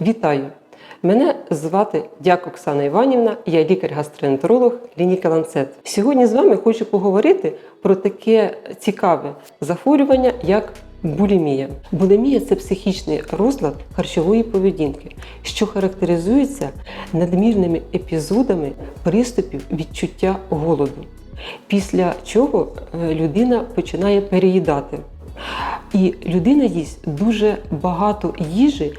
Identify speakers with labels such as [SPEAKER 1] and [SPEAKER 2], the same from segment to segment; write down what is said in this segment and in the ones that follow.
[SPEAKER 1] Вітаю! Мене звати Дяк Оксана Іванівна, я лікар-гастроентеролог клініки Ланцет. Сьогодні з вами хочу поговорити про таке цікаве захворювання, як булімія. Булімія це психічний розлад харчової поведінки, що характеризується надмірними епізодами приступів відчуття голоду, після чого е, людина починає переїдати. І людина їсть дуже багато їжі,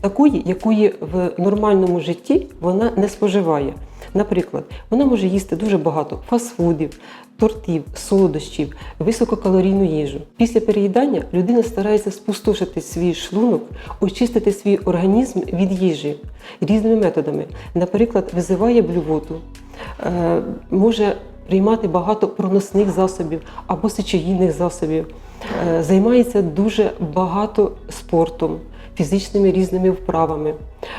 [SPEAKER 1] такої, якої в нормальному житті вона не споживає. Наприклад, вона може їсти дуже багато фастфудів, тортів, солодощів, висококалорійну їжу. Після переїдання людина старається спустошити свій шлунок, очистити свій організм від їжі різними методами. Наприклад, визиває блювоту, е, може приймати багато проносних засобів або сечогінних засобів, Е, займається дуже багато спортом, фізичними різними вправами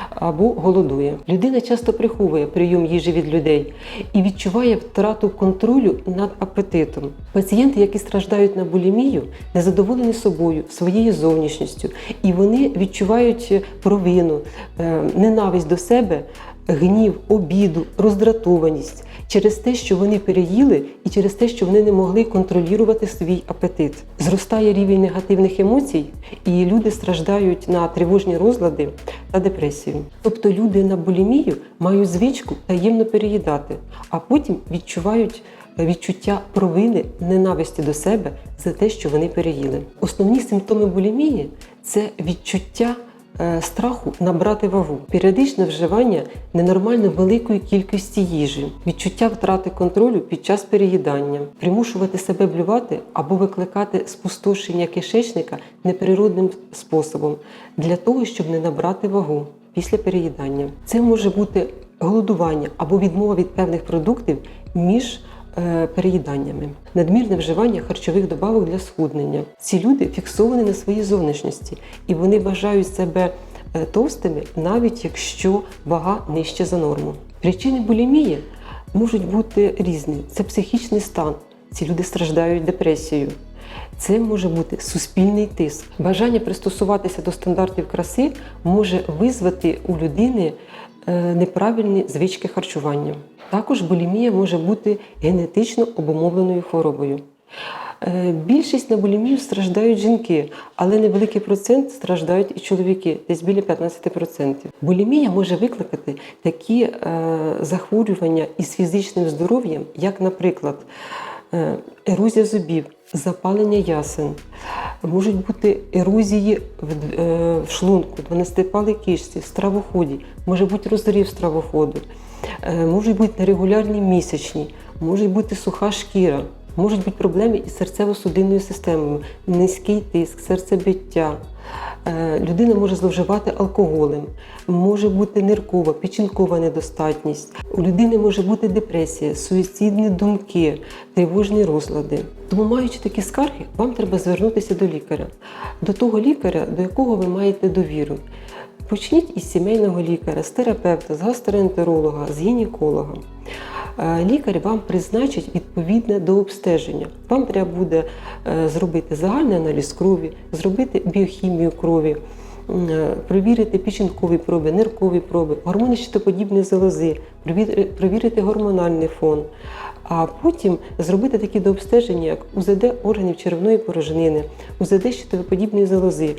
[SPEAKER 1] або голодує. Людина часто приховує прийом їжі від людей і відчуває втрату контролю над апетитом. Пацієнти, які страждають на булімію, незадоволені собою, своєю зовнішністю, і вони відчувають провину, е, ненависть до себе, гнів, обіду, роздратованість через те, що вони переїли, і через те, що вони не могли контролювати свій апетит. Зростає рівень негативних емоцій, і люди страждають на тривожні розлади та депресію. Тобто люди на булімію мають звичку таємно переїдати, а потім відчувають відчуття провини, ненависті до себе за те, що вони переїли. Основні симптоми булімії це відчуття е, страху набрати вагу, періодичне вживання ненормально великої кількості їжі, відчуття втрати контролю під час переїдання, примушувати себе блювати або викликати спустошення кишечника неприродним способом для того, щоб не набрати вагу після переїдання. Це може бути голодування або відмова від певних продуктів між е, переїданнями, надмірне вживання харчових добавок для схуднення. Ці люди фіксовані на своїй зовнішності і вони вважають себе е, товстими, навіть якщо вага нижче за норму. Причини булімії можуть бути різні. Це психічний стан. Ці люди страждають депресією. Це може бути суспільний тиск. Бажання пристосуватися до стандартів краси може визвати у людини е, неправильні звички харчування. Також булімія може бути генетично обумовленою хворобою. Е, Більшість на булімію страждають жінки, але невеликий процент страждають і чоловіки, десь біля 15%. Булімія може викликати такі е, захворювання із фізичним здоров'ям, як, наприклад, е, ерозія зубів, запалення ясен, можуть бути ерозії в, е, в шлунку, дванадцятипалій кишці, в стравоході, може бути розрив стравоходу, е, можуть бути нерегулярні місячні, може бути суха шкіра. Можуть бути проблеми із серцево-судинною системою, низький тиск, серцебиття. Е, Людина може зловживати алкоголем, може бути ниркова, печінкова недостатність. У людини може бути депресія, суїцидні думки, тривожні розлади. Тому, маючи такі скарги, вам треба звернутися до лікаря, до того лікаря, до якого ви маєте довіру. Почніть із сімейного лікаря, з терапевта, з гастроентеролога, з гінеколога. Е, Лікар вам призначить відповідне до обстеження. Вам треба буде е, зробити загальний аналіз крові, зробити біохімію крові, е, провірити печінкові проби, ниркові проби, гормони щитоподібної залози, провірити гормональний фон. А потім зробити такі дообстеження, як УЗД органів черевної порожнини, УЗД щитоподібної залози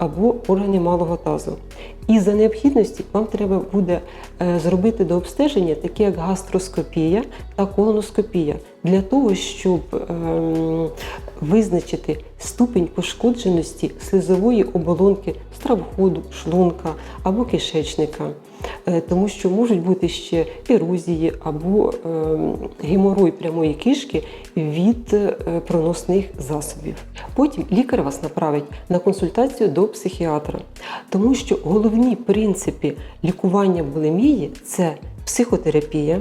[SPEAKER 1] або органи малого тазу. І за необхідності вам треба буде е, зробити до обстеження, такі як гастроскопія та колоноскопія, для того, щоб ем, визначити ступінь пошкодженості слизової оболонки стравоходу, шлунка або кишечника. Е, Тому що можуть бути ще ерозії або ем, геморой прямої кишки від е, проносних засобів. Потім лікар вас направить на консультацію до психіатра, тому що головні принципи лікування булімії це психотерапія,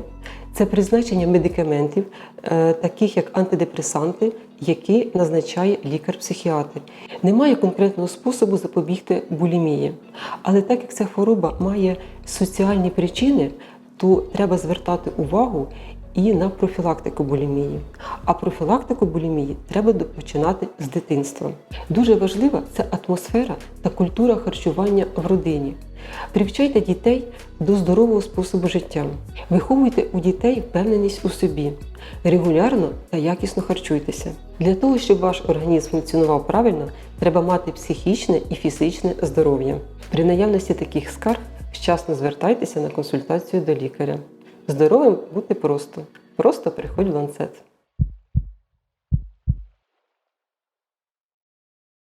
[SPEAKER 1] це призначення медикаментів, е, таких як антидепресанти, які назначає лікар-психіатр. Немає конкретного способу запобігти булімії. Але так як ця хвороба має соціальні причини, то треба звертати увагу і на профілактику булімії. А профілактику булімії треба починати з дитинства. Дуже важлива це атмосфера та культура харчування в родині. Привчайте дітей до здорового способу життя. Виховуйте у дітей впевненість у собі. Регулярно та якісно харчуйтеся. Для того, щоб ваш організм функціонував правильно, треба мати психічне і фізичне здоров'я. При наявності таких скарг вчасно звертайтеся на консультацію до лікаря. Здоровим бути просто. Просто приходь в ланцет.